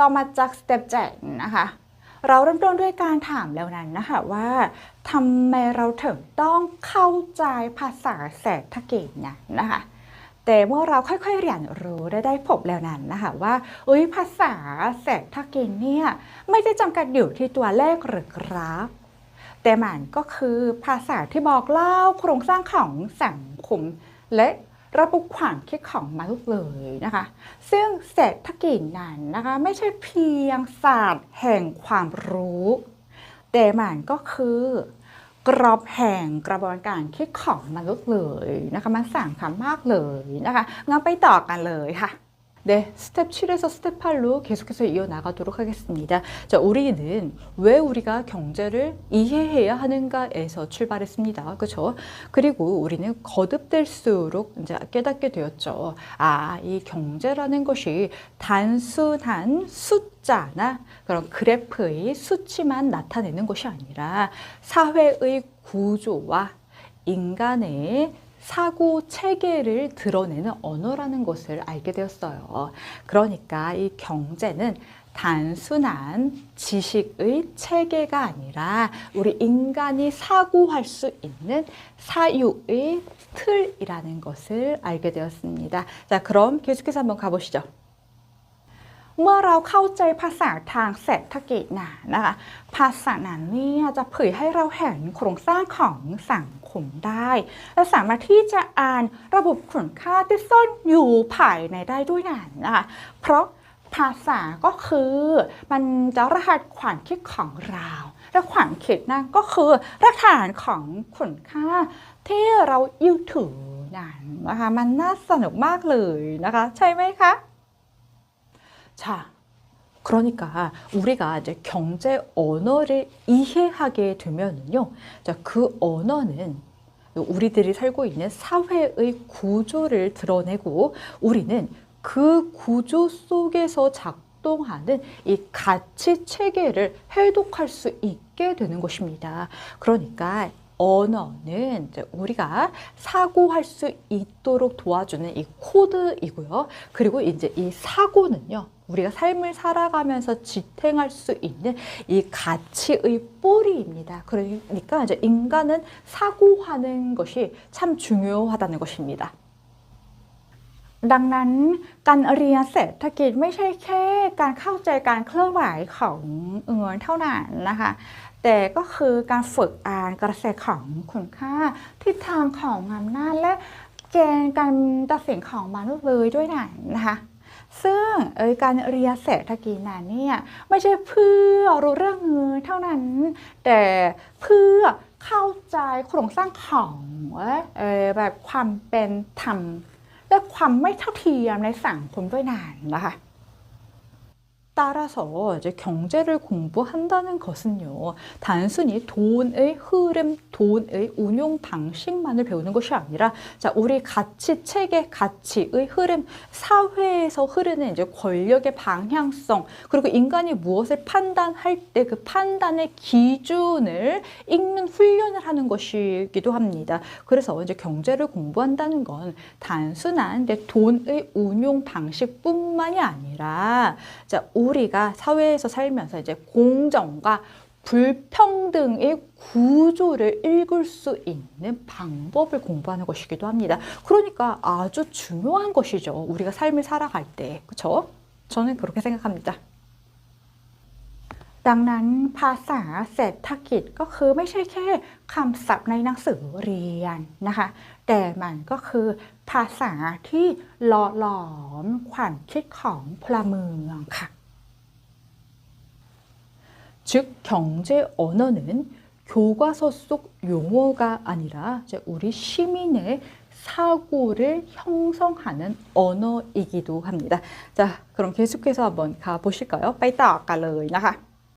ต่อมาจากสเต็ปเจ็ดนะคะ เราเริ่มต้นด้วยการถามแล้วนั้นนะคะว่าทำไมเราถึงต้องเข้าใจภาษาเศรษฐกิจเนี่ยนะคะแต่เมื่อเราค่อยๆเรียนรู้ได้ได้พบแล้วนั้นนะคะว่าอุ้ยภาษาเศรษฐกิจเนี่ยไม่ได้จำกัดอยู่ที่ตัวเลขหรือกราฟแต่มันก็คือภาษาที่บอกเล่าโครงสร้างของสังคมและ ระบบความคิดของมนุษย์เลยนะคะ ซึ่งเศรษฐกิจนั้นนะคะไม่ใช่เพียงศาสตร์แห่งความรู้ แต่มันก็คือกรอบแห่งกระบวนการคิดของมนุษย์เลยนะคะ มันสั่งคำมากเลยนะคะงั้นไปต่อกันเลยค่ะ 네, 스텝 7에서 스텝 8로 계속해서 이어나가도록 하겠습니다. 자, 우리는 왜 우리가 경제를 이해해야 하는가에서 출발했습니다. 그렇죠? 그리고 우리는 거듭될수록 이제 깨닫게 되었죠. 아, 이 경제라는 것이 단순한 숫자나 그런 그래프의 수치만 나타내는 것이 아니라 사회의 구조와 인간의 사고 체계를 드러내는 언어라는 것을 알게 되었어요. 그러니까 이 경제는 단순한 지식의 체계가 아니라 우리 인간이 사고할 수 있는 사유의 틀이라는 것을 알게 되었습니다. 자, 그럼 계속해서 한번 가보시죠. เมื่อเราเข้าใจภาษาทางเศรษฐกิจนะนะคะ ภาษานั้นเนี่ยจะเผยให้เราเห็นโครงสร้างของสังคมได้ และสามารถที่จะอ่านระบบคุณค่าที่ซ่อนอยู่ภายในได้ด้วยนั่นนะคะเพราะภาษาก็คือมันจะรหัสความคิดของเรา และความคิดนั่นก็คือรากฐานของคุณค่าที่เรายึดถือนั่นนะคะมันน่าสนุกมากเลยนะคะ ใช่ไหมคะ 자, 그러니까 우리가 이제 경제 언어를 이해하게 되면은요. 자, 그 언어는 우리들이 살고 있는 사회의 구조를 드러내고 우리는 그 구조 속에서 작동하는 이 가치 체계를 해독할 수 있게 되는 것입니다. 그러니까 언어는 이제 우리가 사고할 수 있도록 도와주는 이 코드이고요. 그리고 이제 이 사고는요. 우리가 삶을 살아가면서 지탱할 수 있는 이 가치의 뿌리입니다. 그러니까 이제 인간은 사고하는 것이 참 중요하다는 것입니다. ดังนั้นการเรียนเศรษฐกิจไม่ใช่แค่การเข้าใจการเคลื่อนไหวของเงินเท่านั้นนะคะ แต่ก็คือการฝึกอ่านกระแสของคุณค่าทิศทางของอำนาจและเกณฑ์การตัดสินของมนุษย์เลยด้วยนั่นะคะซึ่งเอยการเรียนเศรษฐกิจนั้นเนี่ยไม่ใช่เพื่อรู้เรื่องเงินเท่านั้น แต่เพื่อเข้าใจโครงสร้างของเออแบบความเป็นธรรมและความไม่เท่าเทียมในสังคมด้วยนานนะคะ 따라서 이제 경제를 공부한다는 것은요, 단순히 돈의 흐름, 돈의 운용 방식만을 배우는 것이 아니라, 자, 우리 가치 체계, 가치의 흐름, 사회에서 흐르는 이제 권력의 방향성, 그리고 인간이 무엇을 판단할 때 그 판단의 기준을 읽는 훈련을 하는 것이기도 합니다. 그래서 이제 경제를 공부한다는 건 단순한 이제 돈의 운용 방식뿐만 이 아니라, 자, 우리가 사회에서 살면서 이제 공정과 불평등의 구조를 읽을 수 있는 방법을 공부하는 것이기도 합니다. 그러니까 아주 중요한 것이죠. 우리가 삶을 살아갈 때. 그렇죠? 저는 그렇게 생각합니다. ดังนั้นภาษาเศรษฐกิจก็คือไม่ใช่แค่คำศัพท์ในหนังสือเรียนนะคะ แต่มันก็คือภาษาที่หล่อหลอมความคิดของพลเมืองค่ะ 즉 경제 언어는 교과서 속 용어가 아니라 이제 우리 시민의 사고를 형성하는 언어이기도 합니다. 자, 그럼 계속해서 한번 가 보실까요? ไปต่อกันเลยนะคะ